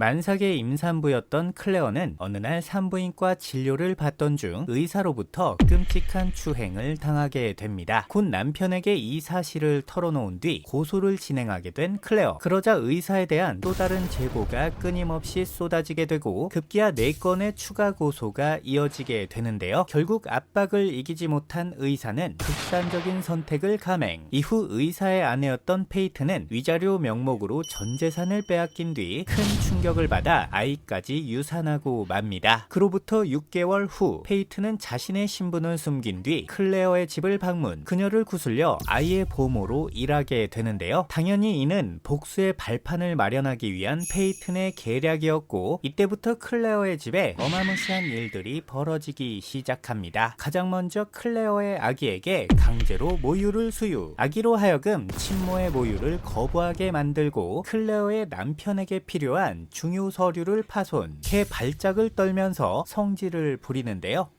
만삭의 임산부였던 클레어는 어느 날 산부인과 진료를 받던 중 의사로부터 끔찍한 추행을 당하게 됩니다. 곧 남편에게 이 사실을 털어놓은 뒤 고소를 진행하게 된 클레어. 그러자 의사에 대한 또 다른 제보가 끊임없이 쏟아지게 되고 급기야 4건의 추가 고소가 이어지게 되는데요. 결국 압박을 이기지 못한 의사는 극단적인 선택을 감행. 이후 의사의 아내였던 페이트는 위자료 명목으로 전 재산을 빼앗긴 뒤 큰 충격 을 받아 아이까지 유산하고 맙니다. 그로부터 6개월 후 페이트는 자신의 신분을 숨긴 뒤 클레어의 집을 방문, 그녀를 구슬려 아이의 보모로 일하게 되는데요. 당연히 이는 복수의 발판을 마련하기 위한 페이튼의 계략이었고 이때부터 클레어의 집에 어마무시한 일들이 벌어지기 시작합니다. 가장 먼저 클레어의 아기에게 강제로 모유를 수유, 아기로 하여금 친모의 모유를 거부하게 만들고 클레어의 남편에게 필요한 중요 서류를 파손, 개 발작을 떨면서 성질을 부리는데요.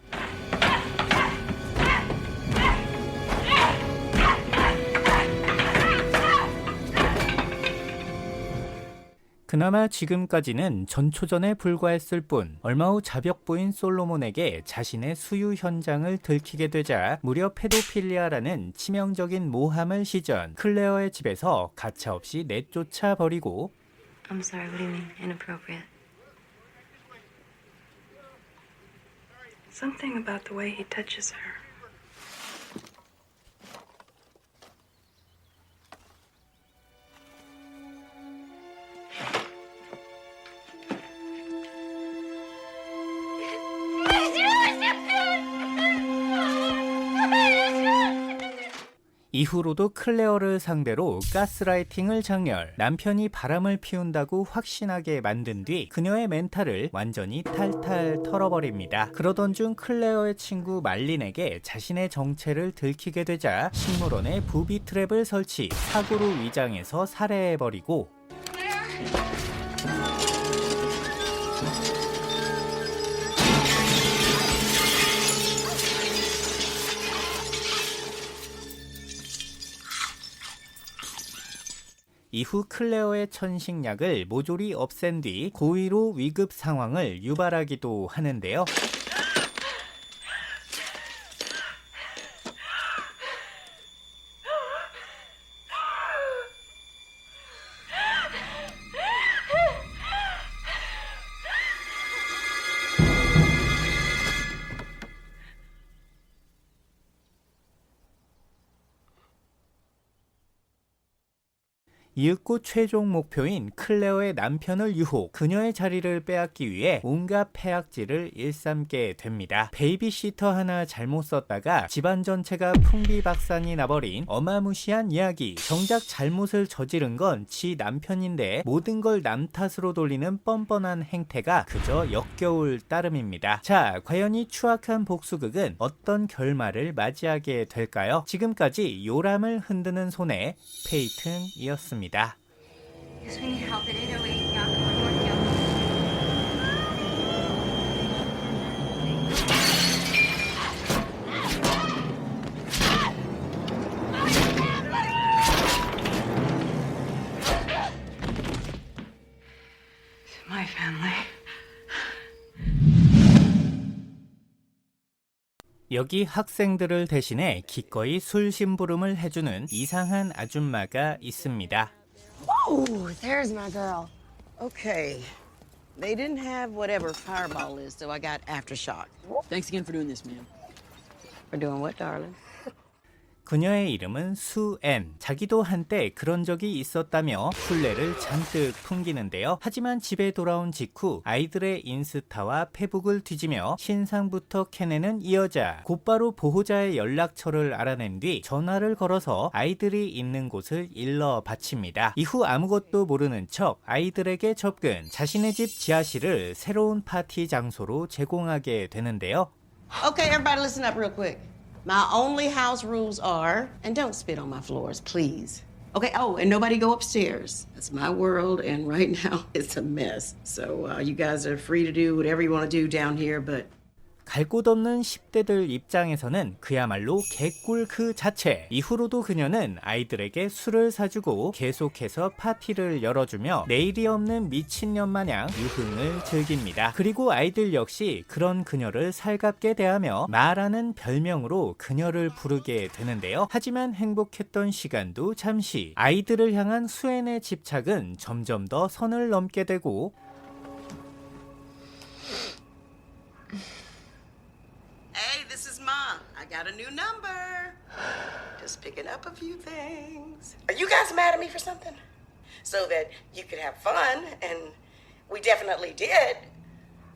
그나마 지금까지는 전초전에 불과했을 뿐 얼마 후 자벽부인 솔로몬에게 자신의 수유 현장을 들키게 되자 무려 페도필리아라는 치명적인 모함을 시전 클레어의 집에서 가차없이 내쫓아 버리고 I'm sorry, what do you mean? Inappropriate. Something about the way he touches her. 이후로도 클레어를 상대로 가스라이팅을 장렬, 남편이 바람을 피운다고 확신하게 만든 뒤 그녀의 멘탈을 완전히 탈탈 털어버립니다. 그러던 중 클레어의 친구 말린에게 자신의 정체를 들키게 되자 식물원에 부비 트랩을 설치, 사고로 위장해서 살해해버리고 이후 클레어의 천식약을 모조리 없앤 뒤 고의로 위급 상황을 유발하기도 하는데요. 이윽고 최종 목표인 클레어의 남편을 유혹, 그녀의 자리를 빼앗기 위해 온갖 폐악질을 일삼게 됩니다. 베이비시터 하나 잘못 썼다가 집안 전체가 풍비박산이 나버린 어마무시한 이야기. 정작 잘못을 저지른 건 지 남편인데 모든 걸 남 탓으로 돌리는 뻔뻔한 행태가 그저 역겨울 따름입니다. 자, 과연 이 추악한 복수극은 어떤 결말을 맞이하게 될까요? 지금까지 요람을 흔드는 손에 페이튼이었습니다. Excuse me, help at 808 Yakima North Yakima. My family. 여기 학생들을 대신해 기꺼이 술 심부름을 해주는 이상한 아줌마가 있습니다. Oh, there's my girl. Okay. They didn't have whatever fireball is, so I got aftershock. Thanks again for doing this, ma'am. For doing what, darling? 그녀의 이름은 수앤. 자기도 한때 그런 적이 있었다며 술래를 잔뜩 풍기는데요. 하지만 집에 돌아온 직후 아이들의 인스타와 페북을 뒤지며 신상부터 캐내는 이 여자. 곧바로 보호자의 연락처를 알아낸 뒤 전화를 걸어서 아이들이 있는 곳을 일러 바칩니다. 이후 아무것도 모르는 척 아이들에게 접근. 자신의 집 지하실을 새로운 파티 장소로 제공하게 되는데요. Okay, everybody listen up real quick. My only house rules are, and don't spit on my floors, please. Okay, oh, and nobody go upstairs. That's my world, and right now it's a mess. So uh, you guys are free to do whatever you want to do down here, but 갈 곳 없는 10대들 입장에서는 그야말로 개꿀 그 자체. 이후로도 그녀는 아이들에게 술을 사주고 계속해서 파티를 열어주며 내일이 없는 미친년 마냥 유흥을 즐깁니다. 그리고 아이들 역시 그런 그녀를 살갑게 대하며 마라는 별명으로 그녀를 부르게 되는데요. 하지만 행복했던 시간도 잠시 아이들을 향한 수엔의 집착은 점점 더 선을 넘게 되고 got a new number. Just picking up a few things. Are you guys mad at me for something? So that you could have fun, and we definitely did.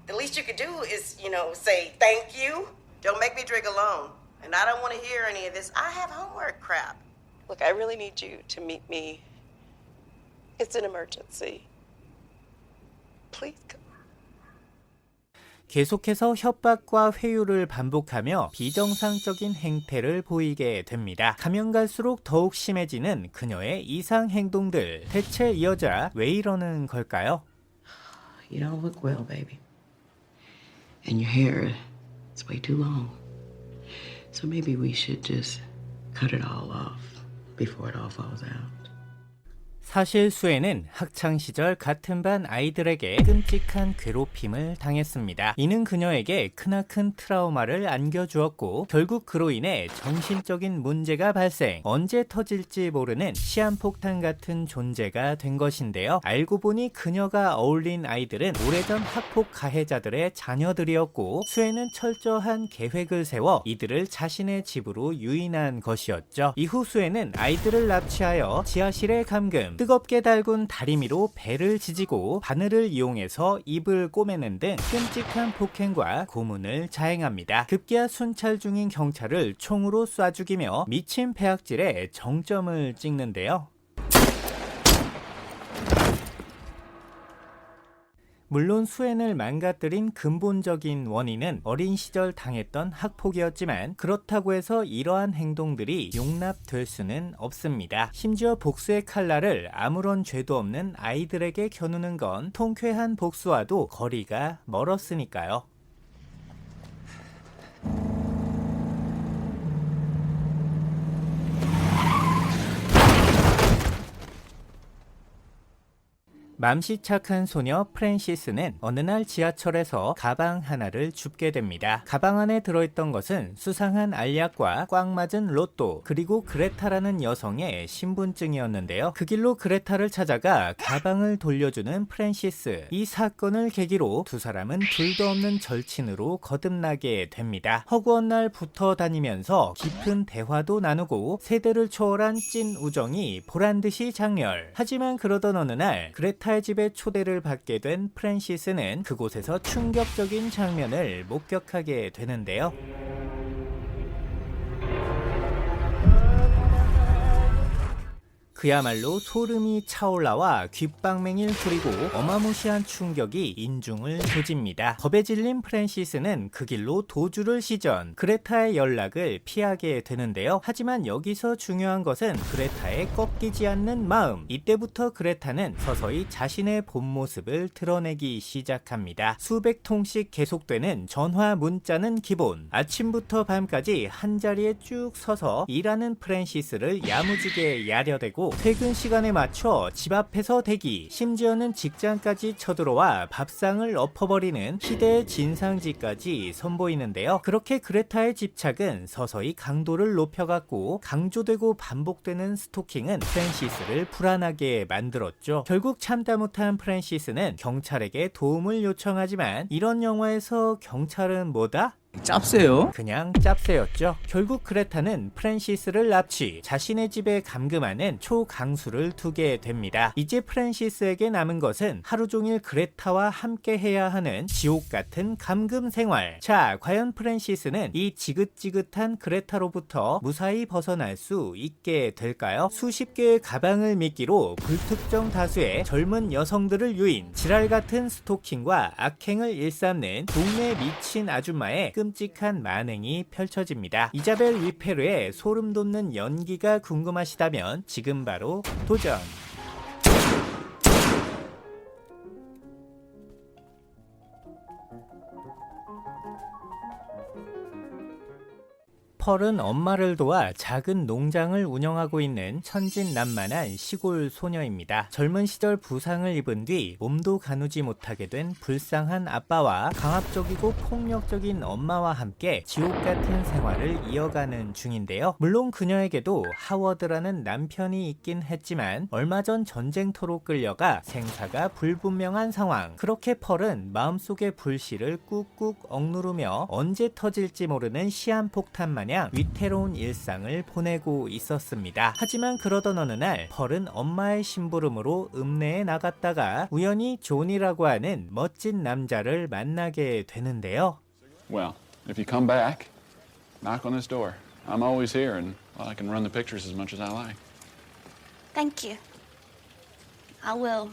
The least you could do is, you know, say thank you. Don't make me drink alone. And I don't want to hear any of this. I have homework crap. Look, I really need you to meet me. It's an emergency. Please come. 계속해서 협박과 회유를 반복하며 비정상적인 행태를 보이게 됩니다. 가면 갈수록 더욱 심해지는 그녀의 이상 행동들. 대체 이 여자 왜 이러는 걸까요? You don't look well, baby. And your hair is way too long. So maybe we should just cut it all off before it all falls out. 사실 수에는 학창 시절 같은 반 아이들에게 끔찍한 괴롭힘을 당했습니다. 이는 그녀에게 크나큰 트라우마를 안겨주었고 결국 그로 인해 정신적인 문제가 발생, 언제 터질지 모르는 시한폭탄 같은 존재가 된 것인데요. 알고 보니 그녀가 어울린 아이들은 오래전 학폭 가해자들의 자녀들이었고 수에는 철저한 계획을 세워 이들을 자신의 집으로 유인한 것이었죠. 이후 수에는 아이들을 납치하여 지하실에 감금, 뜨겁게 달군 다리미로 배를 지지고 바늘을 이용해서 입을 꼬매는 등 끔찍한 폭행과 고문을 자행합니다. 급기야 순찰 중인 경찰을 총으로 쏴 죽이며 미친 폐악질에 정점을 찍는데요. 물론 수엔을 망가뜨린 근본적인 원인은 어린 시절 당했던 학폭이었지만 그렇다고 해서 이러한 행동들이 용납될 수는 없습니다. 심지어 복수의 칼날을 아무런 죄도 없는 아이들에게 겨누는 건 통쾌한 복수와도 거리가 멀었으니까요. 맘씨 착한 소녀 프랜시스는 어느 날 지하철에서 가방 하나를 줍게 됩니다. 가방 안에 들어있던 것은 수상한 알약과 꽉 맞은 로또 그리고 그레타라는 여성의 신분증이었는데요. 그 길로 그레타를 찾아가 가방을 돌려주는 프랜시스. 이 사건을 계기로 두 사람은 둘도 없는 절친으로 거듭나게 됩니다. 허구한 날 붙어 다니면서 깊은 대화도 나누고 세대를 초월한 찐 우정이 보란듯이 장렬. 하지만 그러던 어느 날 그레타 의 집에 초대를 받게 된 프랜시스는 그곳에서 충격적인 장면을 목격하게 되는데요. 그야말로 소름이 차올라와 귓방맹이를 후리고 어마무시한 충격이 인중을 조집니다. 겁에 질린 프랜시스는 그 길로 도주를 시전 그레타의 연락을 피하게 되는데요. 하지만 여기서 중요한 것은 그레타의 꺾이지 않는 마음. 이때부터 그레타는 서서히 자신의 본 모습을 드러내기 시작합니다. 수백 통씩 계속되는 전화 문자는 기본. 아침부터 밤까지 한 자리에 쭉 서서 일하는 프랜시스를 야무지게 야려대고 퇴근 시간에 맞춰 집 앞에서 대기, 심지어는 직장까지 쳐들어와 밥상을 엎어버리는 시대의 진상지까지 선보이는데요. 그렇게 그레타의 집착은 서서히 강도를 높여갔고 강조되고 반복되는 스토킹은 프랜시스를 불안하게 만들었죠. 결국 참다 못한 프랜시스는 경찰에게 도움을 요청하지만 이런 영화에서 경찰은 뭐다? 짭새요? 그냥 짭새였죠. 결국 그레타는 프랜시스를 납치, 자신의 집에 감금하는 초강수를 두게 됩니다. 이제 프랜시스에게 남은 것은 하루 종일 그레타와 함께 해야 하는 지옥 같은 감금 생활. 자, 과연 프랜시스는 이 지긋지긋한 그레타로부터 무사히 벗어날 수 있게 될까요? 수십 개의 가방을 미끼로 불특정 다수의 젊은 여성들을 유인, 지랄 같은 스토킹과 악행을 일삼는 동네 미친 아줌마의 끔 찍한 만행이 펼쳐집니다. 이자벨 위페르의 소름 돋는 연기가 궁금하시다면 지금 바로 도전! 펄은 엄마를 도와 작은 농장을 운영하고 있는 천진난만한 시골 소녀입니다. 젊은 시절 부상을 입은 뒤 몸도 가누지 못하게 된 불쌍한 아빠와 강압적이고 폭력적인 엄마와 함께 지옥 같은 생활을 이어가는 중인데요. 물론 그녀에게도 하워드라는 남편이 있긴 했지만 얼마 전 전쟁터로 끌려가 생사가 불분명한 상황. 그렇게 펄은 마음속의 불씨를 꾹꾹 억누르며 언제 터질지 모르는 시한폭탄 마냥 위태로운 일상을 보내고 있었습니다. 하지만 그러던 어느 날 펄은 엄마의 심부름으로 읍내에 나갔다가 우연히 존이라고 하는 멋진 남자를 만나게 되는데요. Well, if you come back, knock on this door. I'm always here, and well, I can run the pictures as much as I like. Thank you. I will.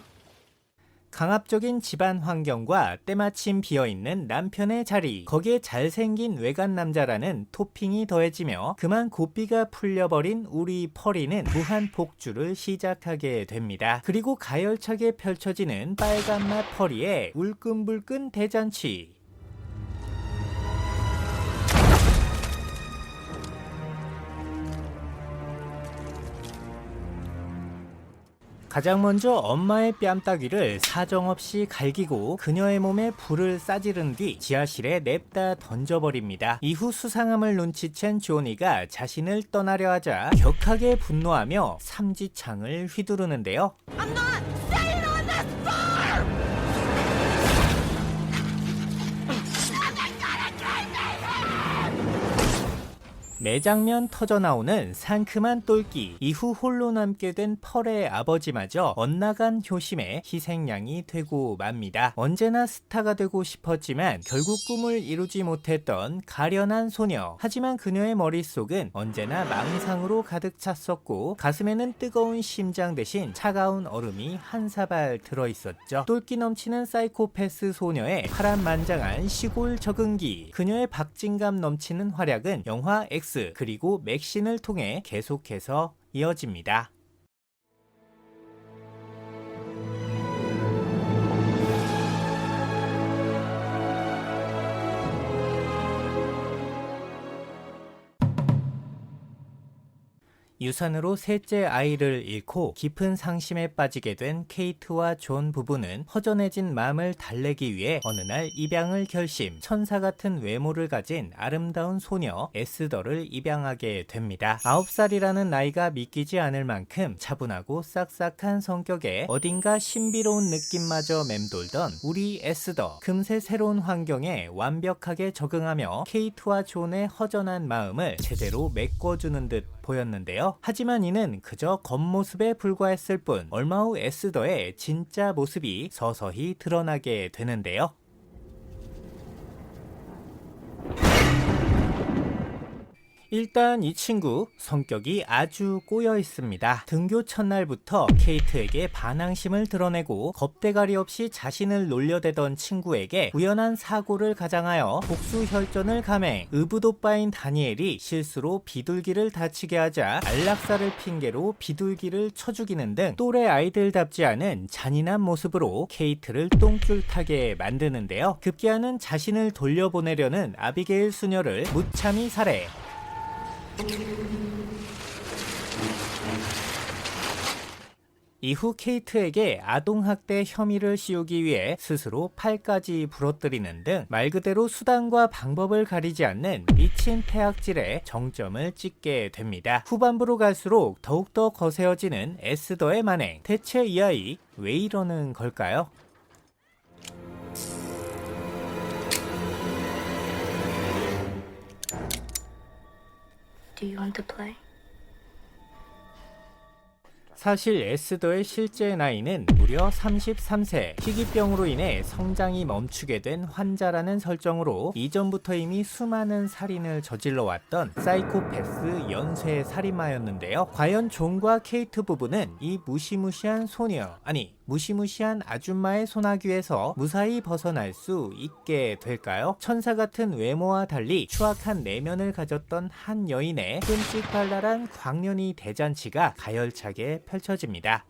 강압적인 집안 환경과 때마침 비어있는 남편의 자리, 거기에 잘생긴 외간 남자라는 토핑이 더해지며 그만 고삐가 풀려버린 우리 펄이는 무한 폭주를 시작하게 됩니다. 그리고 가열차게 펼쳐지는 빨간맛 펄이의 울끈불끈 대잔치. 가장 먼저 엄마의 뺨따귀를 사정없이 갈기고 그녀의 몸에 불을 싸지른 뒤 지하실에 냅다 던져버립니다. 이후 수상함을 눈치챈 조니가 자신을 떠나려 하자 격하게 분노하며 삼지창을 휘두르는데요. 매장면 터져나오는 상큼한 똘끼 이후 홀로 남게 된 펄의 아버지마저 엇나간 효심에 희생양이 되고 맙니다. 언제나 스타가 되고 싶었지만 결국 꿈을 이루지 못했던 가련한 소녀 하지만 그녀의 머릿속은 언제나 망상으로 가득 찼었고 가슴에는 뜨거운 심장 대신 차가운 얼음이 한 사발 들어있었죠. 똘끼 넘치는 사이코패스 소녀의 파란만장한 시골 적응기 그녀의 박진감 넘치는 활약은 영화 X 그리고 맥신을 통해 계속해서 이어집니다. 유산으로 셋째 아이를 잃고 깊은 상심에 빠지게 된 케이트와 존 부부는 허전해진 마음을 달래기 위해 어느 날 입양을 결심. 천사 같은 외모를 가진 아름다운 소녀 에스더를 입양하게 됩니다. 9살이라는 나이가 믿기지 않을 만큼 차분하고 싹싹한 성격에 어딘가 신비로운 느낌마저 맴돌던 우리 에스더. 금세 새로운 환경에 완벽하게 적응하며 케이트와 존의 허전한 마음을 제대로 메꿔주는 듯 보였는데요. 하지만 이는 그저 겉모습에 불과했을 뿐 얼마 후 에스더의 진짜 모습이 서서히 드러나게 되는데요. 일단 이 친구 성격이 아주 꼬여 있습니다. 등교 첫날부터 케이트에게 반항심을 드러내고 겁대가리 없이 자신을 놀려대던 친구에게 우연한 사고를 가장하여 복수 혈전을 감행. 의붓오빠인 다니엘이 실수로 비둘기를 다치게 하자 안락사를 핑계로 비둘기를 쳐 죽이는 등 또래 아이들답지 않은 잔인한 모습으로 케이트를 똥줄 타게 만드는데요. 급기야는 자신을 돌려보내려는 아비게일 수녀를 무참히 살해. 이후 케이트에게 아동학대 혐의를 씌우기 위해 스스로 팔까지 부러뜨리는 등 말 그대로 수단과 방법을 가리지 않는 미친 폐악질에 정점을 찍게 됩니다. 후반부로 갈수록 더욱더 거세어지는 에스더의 만행. 대체 이 아이 왜 이러는 걸까요? Do you want to play? 사실 에스더의 실제 나이는 무려 33세. 희귀병으로 인해 성장이 멈추게 된 환자라는 설정으로 이전부터 이미 수많은 살인을 저질러 왔던 사이코패스 연쇄 살인마였는데요. 과연 존과 케이트 부부는 이 무시무시한 소녀, 아니 무시무시한 아줌마의 소나귀에서 무사히 벗어날 수 있게 될까요? 천사 같은 외모와 달리 추악한 내면을 가졌던 한 여인의 끔찍발랄한 광년이 대잔치가 가열차게 펼쳐집니다.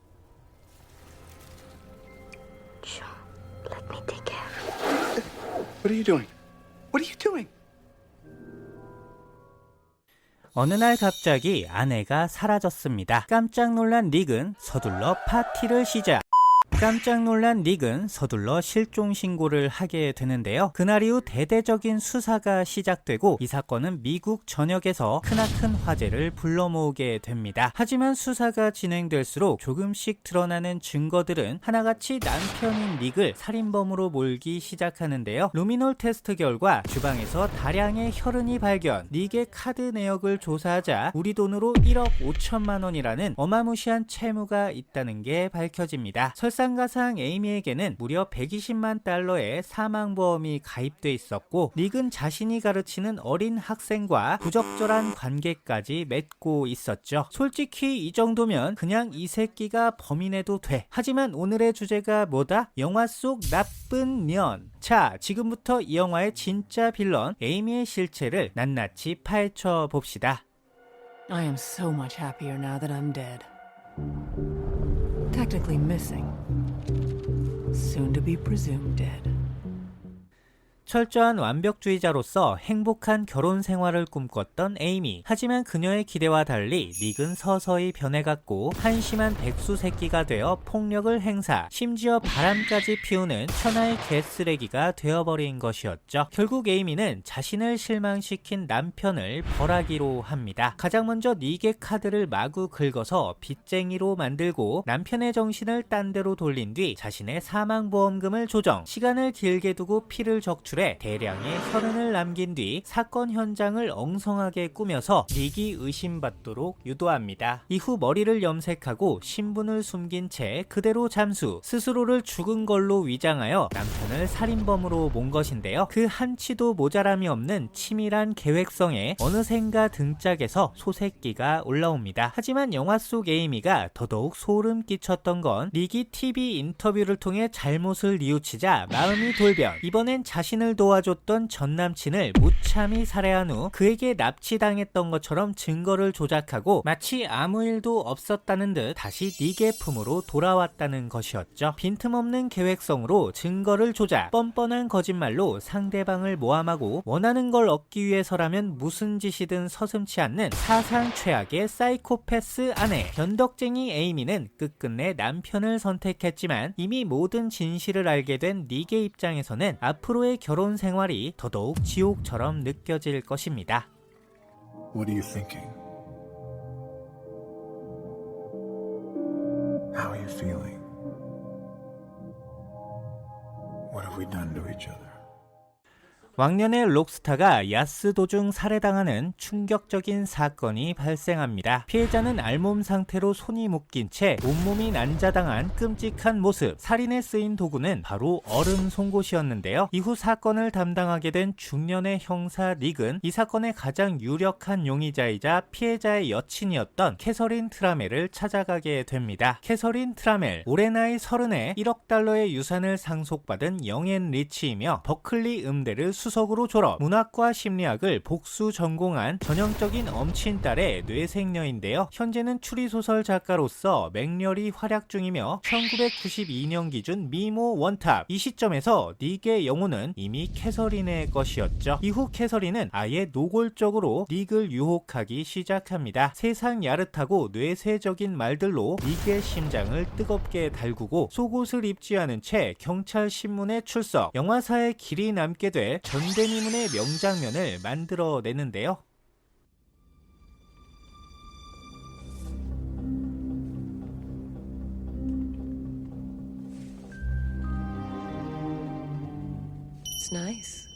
Sure. Let me take care. What are you doing? What are you doing? 어느 날 갑자기 아내가 사라졌습니다. 깜짝 놀란 닉은 서둘러 파티를 시작. 깜짝 놀란 닉은 서둘러 실종 신고를 하게 되는데요. 그날 이후 대대적인 수사가 시작되고 이 사건은 미국 전역에서 크나큰 화제를 불러 모으게 됩니다. 하지만 수사가 진행될수록 조금씩 드러나는 증거들은 하나같이 남편인 닉을 살인범으로 몰기 시작하는데요. 루미놀 테스트 결과 주방에서 다량의 혈흔이 발견, 닉의 카드 내역을 조사하자 우리 돈으로 1억 5천만 원이라는 어마무시한 채무가 있다는 게 밝혀집니다. 설상 가상 에이미에게는 무려 120만 달러의 사망보험이 가입돼 있었고 닉은 자신이 가르치는 어린 학생과 부적절한 관계까지 맺고 있었죠. 솔직히 이 정도면 그냥 이 새끼가 범인해도 돼. 하지만 오늘의 주제가 뭐다? 영화 속 나쁜 년. 자, 지금부터 이 영화의 진짜 빌런 에이미의 실체를 낱낱이 파헤쳐 봅시다. I am so much happier now that I'm dead. Technically missing. Soon to be presumed dead. 철저한 완벽주의자로서 행복한 결혼 생활을 꿈꿨던 에이미. 하지만 그녀의 기대와 달리 닉은 서서히 변해갔고 한심한 백수 새끼가 되어 폭력을 행사, 심지어 바람까지 피우는 천하의 개쓰레기가 되어버린 것이었죠. 결국 에이미는 자신을 실망시킨 남편을 벌하기로 합니다. 가장 먼저 닉의 카드를 마구 긁어서 빚쟁이로 만들고 남편의 정신을 딴 데로 돌린 뒤 자신의 사망보험금을 조정, 시간을 길게 두고 피를 적출해 대량의 혈흔을 남긴 뒤 사건 현장을 엉성하게 꾸며서 닉이 의심받도록 유도합니다. 이후 머리를 염색하고 신분을 숨긴 채 그대로 잠수, 스스로를 죽은 걸로 위장하여 남편을 살인범으로 몬 것인데요. 그 한치도 모자람이 없는 치밀한 계획성에 어느샌가 등짝에서 소새끼가 올라옵니다. 하지만 영화 속 에이미가 더더욱 소름 끼쳤던 건 닉이 TV 인터뷰를 통해 잘못을 뉘우치자 마음이 돌변. 이번엔 자신을 도와줬던 전 남친을 무참히 살해한 후 그에게 납치당했던 것처럼 증거를 조작하고 마치 아무 일도 없었다는 듯 다시 닉의 품으로 돌아왔다는 것이었죠. 빈틈없는 계획성으로 증거를 조작, 뻔뻔한 거짓말로 상대방을 모함하고 원하는 걸 얻기 위해서라면 무슨 짓이든 서슴치 않는 사상 최악의 사이코패스 아내. 변덕쟁이 에이미는 끝끝내 남편을 선택했지만 이미 모든 진실을 알게 된 닉의 입장에서는 앞으로의 결혼 생활이 더더욱 지옥처럼 느껴질 것입니다. What are you thinking? How are you feeling? What have we done to each other? 왕년의 록스타가 야스 도중 살해당하는 충격적인 사건이 발생합니다. 피해자는 알몸 상태로 손이 묶인 채 온몸이 난자당한 끔찍한 모습. 살인에 쓰인 도구는 바로 얼음 송곳이었는데요. 이후 사건을 담당하게 된 중년의 형사 닉은 이 사건의 가장 유력한 용의자이자 피해자의 여친이었던 캐서린 트라멜을 찾아가게 됩니다. 캐서린 트라멜, 올해 나이 30에 1억 달러의 유산을 상속받은 영앤 리치이며 버클리 음대를 수석으로 졸업, 문학과 심리학을 복수 전공한 전형적인 엄친딸의 뇌생녀인데요. 현재는 추리소설 작가로서 맹렬히 활약 중이며 1992년 기준 미모 원탑. 이 시점에서 닉의 영혼은 이미 캐서린의 것이었죠. 이후 캐서린은 아예 노골적으로 닉을 유혹하기 시작합니다. 세상 야릇하고 뇌세적인 말들로 닉의 심장을 뜨겁게 달구고 속옷을 입지 않은 채 경찰 신문에 출석, 영화사에 길이 남게 될 전대미문의 명장면을 만들어내는데요. It's nice.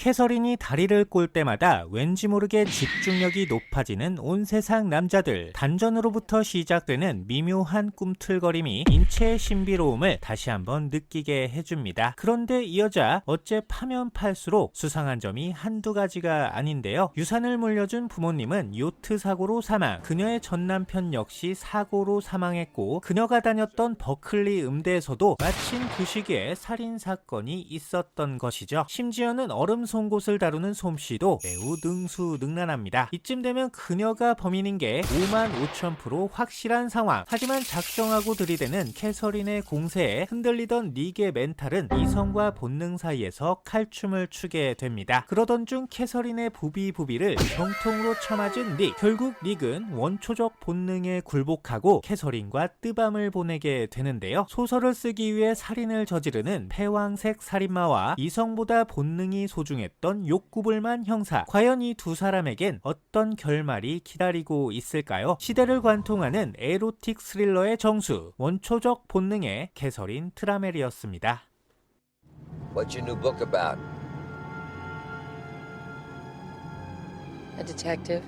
캐서린이 다리를 꼴 때마다 왠지 모르게 집중력이 높아지는 온 세상 남자들. 단전으로부터 시작되는 미묘한 꿈틀거림이 인체의 신비로움을 다시 한번 느끼게 해줍니다. 그런데 이 여자 어째 파면 팔수록 수상한 점이 한두 가지가 아닌데요. 유산을 물려준 부모님은 요트 사고로 사망. 그녀의 전 남편 역시 사고로 사망했고 그녀가 다녔던 버클리 음대에서도 마침 그 시기에 살인 사건이 있었던 것이죠. 심지어는 얼음 속옷을 다루는 솜씨도 매우 능수능란합니다. 이쯤 되면 그녀가 범인인 게 5만 5천 프로 확실한 상황. 하지만 작정하고 들이대는 캐서린의 공세에 흔들리던 닉의 멘탈은 이성과 본능 사이에서 칼춤을 추게 됩니다. 그러던 중 캐서린의 부비부비를 병통으로 쳐맞은 닉. 결국 닉은 원초적 본능에 굴복하고 캐서린과 뜨밤을 보내게 되는데요. 소설을 쓰기 위해 살인을 저지르는 패왕색 살인마와 이성보다 본능이 소중 했던 욕구불만 형사. 과연 이 두 사람에겐 어떤 결말이 기다리고 있을까요? 시대를 관통하는 에로틱 스릴러의 정수. 원초적 본능의 캐서린 트라멜이었습니다. What's your new book about? A detective.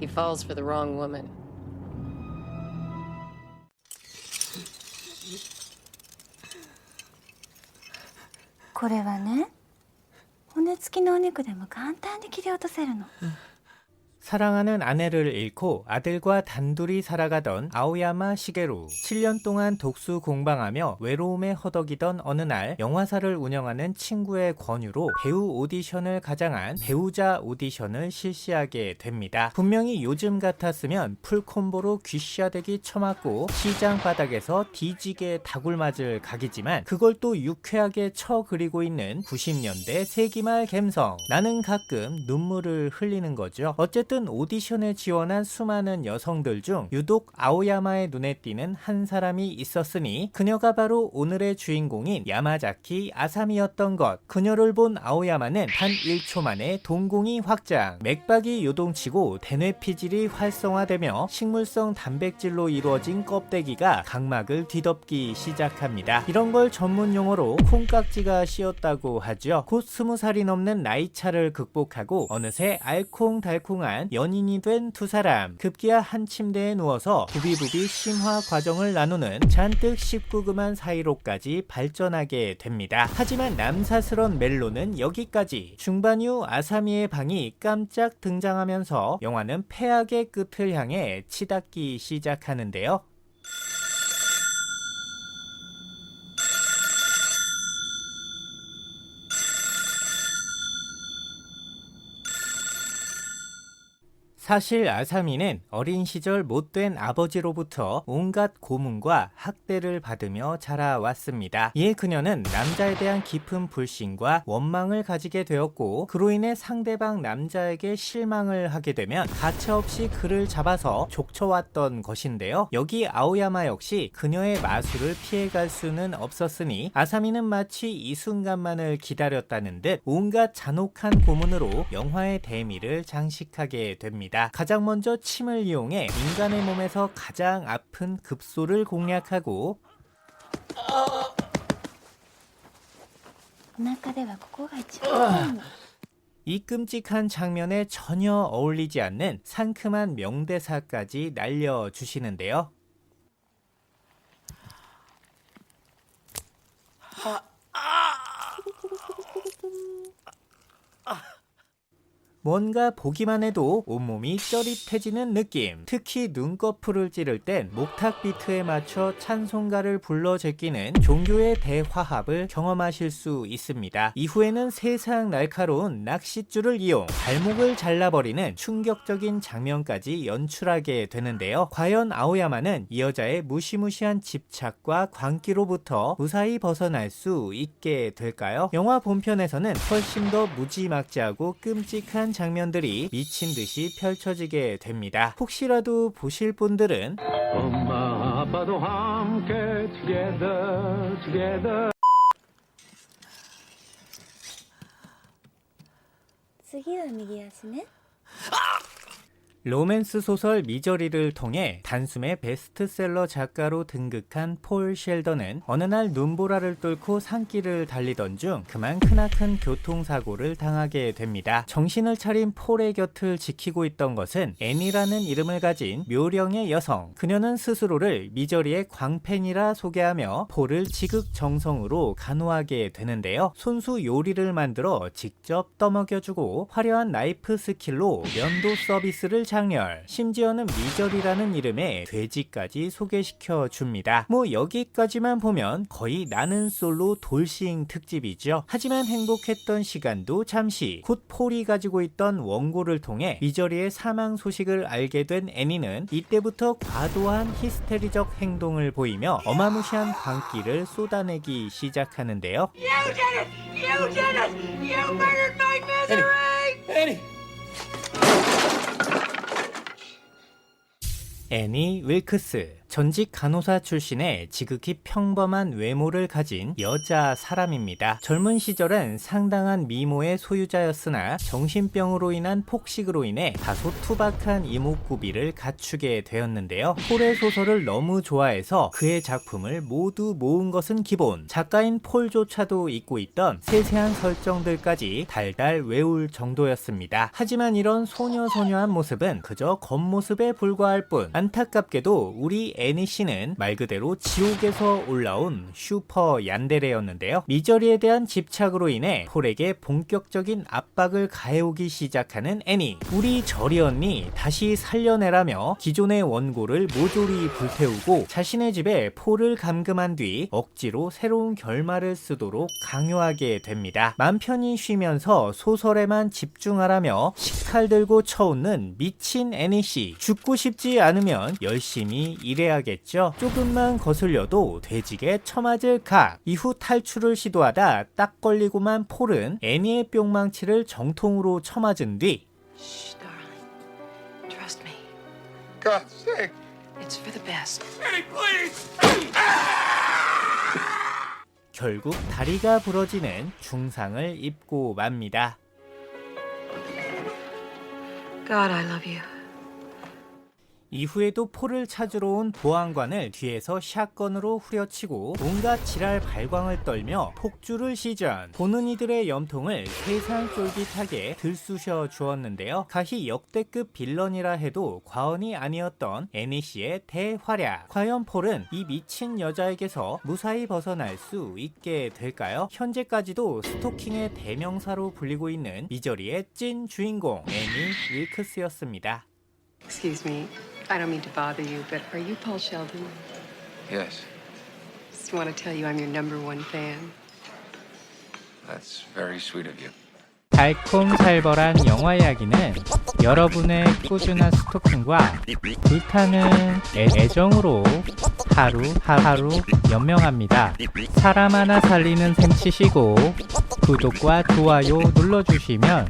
He falls for the wrong woman. 骨付きのお肉でも簡単に切り落とせるの。 사랑하는 아내를 잃고 아들과 단둘이 살아가던 아오야마 시게루. 7년 동안 독수 공방하며 외로움에 허덕이던 어느 날 영화사를 운영하는 친구의 권유로 배우 오디션을 가장한 배우자 오디션을 실시하게 됩니다. 분명히 요즘 같았으면 풀콤보로 귀시아대기 쳐맞고 시장 바닥에서 뒤지게 다굴 맞을 각이지만 그걸 또 유쾌하게 쳐 그리고 있는 90년대 세기말 감성. 나는 가끔 눈물을 흘리는 거죠. 어쨌든 오디션에 지원한 수많은 여성들 중 유독 아오야마의 눈에 띄는 한 사람이 있었으니 그녀가 바로 오늘의 주인공인 야마자키 아사미였던 것. 그녀를 본 아오야마는 단 1초 만에 동공이 확장, 맥박이 요동치고 대뇌피질이 활성화되며 식물성 단백질로 이루어진 껍데기가 각막을 뒤덮기 시작합니다. 이런 걸 전문 용어로 콩깍지가 씌었다고 하죠. 곧 스무 살이 넘는 나이차를 극복하고 어느새 알콩달콩한 연인이 된 두 사람. 급기야 한 침대에 누워서 부비부비 심화 과정을 나누는 잔뜩 19금한 사이로까지 발전하게 됩니다. 하지만 남사스런 멜로는 여기까지. 중반 후 아사미의 방이 깜짝 등장하면서 영화는 패악의 끝을 향해 치닫기 시작하는데요. 사실 아사미는 어린 시절 못된 아버지로부터 온갖 고문과 학대를 받으며 자라왔습니다. 이에 그녀는 남자에 대한 깊은 불신과 원망을 가지게 되었고 그로 인해 상대방 남자에게 실망을 하게 되면 가차없이 그를 잡아서 족쳐왔던 것인데요. 여기 아오야마 역시 그녀의 마술을 피해갈 수는 없었으니 아사미는 마치 이 순간만을 기다렸다는 듯 온갖 잔혹한 고문으로 영화의 대미를 장식하게 됩니다. 가장 먼저 침을 이용해 인간의 몸에서 가장 아픈 급소를 공략하고 お腹ではここが一番痛いの 이 끔찍한 장면에 전혀 어울리지 않는 상큼한 명대사까지 날려주시는데요. 뭔가 보기만 해도 온몸이 쩌릿해지는 느낌. 특히 눈꺼풀을 찌를 땐 목탁 비트에 맞춰 찬송가를 불러 제끼는 종교의 대화합을 경험하실 수 있습니다. 이후에는 세상 날카로운 낚싯줄을 이용 발목을 잘라버리는 충격적인 장면까지 연출하게 되는데요. 과연 아오야마는 이 여자의 무시무시한 집착과 광기로부터 무사히 벗어날 수 있게 될까요? 영화 본편에서는 훨씬 더 무지막지하고 끔찍한 장면들이 미친 듯이 펼쳐지게 됩니다. 혹시라도 보실 분들은 엄마 아빠도 함께 together together 次は右足ね 로맨스 소설 미저리를 통해 단숨에 베스트셀러 작가로 등극한 폴 셸더는 어느 날 눈보라를 뚫고 산길을 달리던 중 그만 크나큰 교통사고를 당하게 됩니다. 정신을 차린 폴의 곁을 지키고 있던 것은 애니라는 이름을 가진 묘령의 여성. 그녀는 스스로를 미저리의 광팬이라 소개하며 폴을 지극정성으로 간호하게 되는데요. 손수 요리를 만들어 직접 떠먹여주고 화려한 나이프 스킬로 면도 서비스를 윤상열, 심지어는 미절이라는 이름의 돼지까지 소개시켜 줍니다. 뭐 여기까지만 보면 거의 나는 솔로 돌싱 특집이죠. 하지만 행복했던 시간도 잠시 곧 폴이 가지고 있던 원고를 통해 미저리의 사망 소식을 알게 된 애니는 이때부터 과도한 히스테리적 행동을 보이며 어마무시한 광기를 쏟아내기 시작하는데요. 애니 윌크스 전직 간호사 출신의 지극히 평범한 외모를 가진 여자 사람입니다. 젊은 시절엔 상당한 미모의 소유자였으나 정신병으로 인한 폭식으로 인해 다소 투박한 이목구비를 갖추게 되었는데요. 폴의 소설을 너무 좋아해서 그의 작품을 모두 모은 것은 기본. 작가인 폴조차도 잊고 있던 세세한 설정들까지 달달 외울 정도였습니다. 하지만 이런 소녀소녀한 모습은 그저 겉모습에 불과할 뿐 안타깝게도 우리 애니 씨는 말 그대로 지옥에서 올라온 슈퍼 얀데레였는데요. 미저리에 대한 집착으로 인해 폴에게 본격적인 압박을 가해오기 시작하는 애니. 우리 저리 언니 다시 살려내라며 기존의 원고를 모조리 불태우고 자신의 집에 폴을 감금한 뒤 억지로 새로운 결말을 쓰도록 강요하게 됩니다. 맘 편히 쉬면서 소설에만 집중하라며 식칼 들고 쳐웃는 미친 애니 씨. 죽고 싶지 않으면 열심히 일해야 겠죠. 조금만 거슬려도 돼지게 처맞을 각. 이후 탈출을 시도하다 딱 걸리고만 폴은 애니의 뿅망치를 정통으로 처맞은 뒤 Shh, darling. Trust me. God's sake. It's for the best. 결국 다리가 부러지는 중상을 입고 맙니다. God, I love you. 이후에도 폴을 찾으러 온 보안관을 뒤에서 샷건으로 후려치고 온갖 지랄 발광을 떨며 폭주를 시전 보는 이들의 염통을 세상 쫄깃하게 들쑤셔 주었는데요. 가히 역대급 빌런이라 해도 과언이 아니었던 애니씨의 대활약. 과연 폴은 이 미친 여자에게서 무사히 벗어날 수 있게 될까요? 현재까지도 스토킹의 대명사로 불리고 있는 미저리의 찐 주인공 애니 윌크스였습니다. Excuse me. I don't mean to bother you, but are you Paul Sheldon? Yes, Just want to tell you I'm your number one fan. that's very sweet of you. 달콤살벌한 영화 이야기는 여러분의 꾸준한 스토킹과 불타는 애, 애정으로 하루 하루 연명합니다. 사람 하나 살리는 셈 치시고 구독과 좋아요 눌러주시면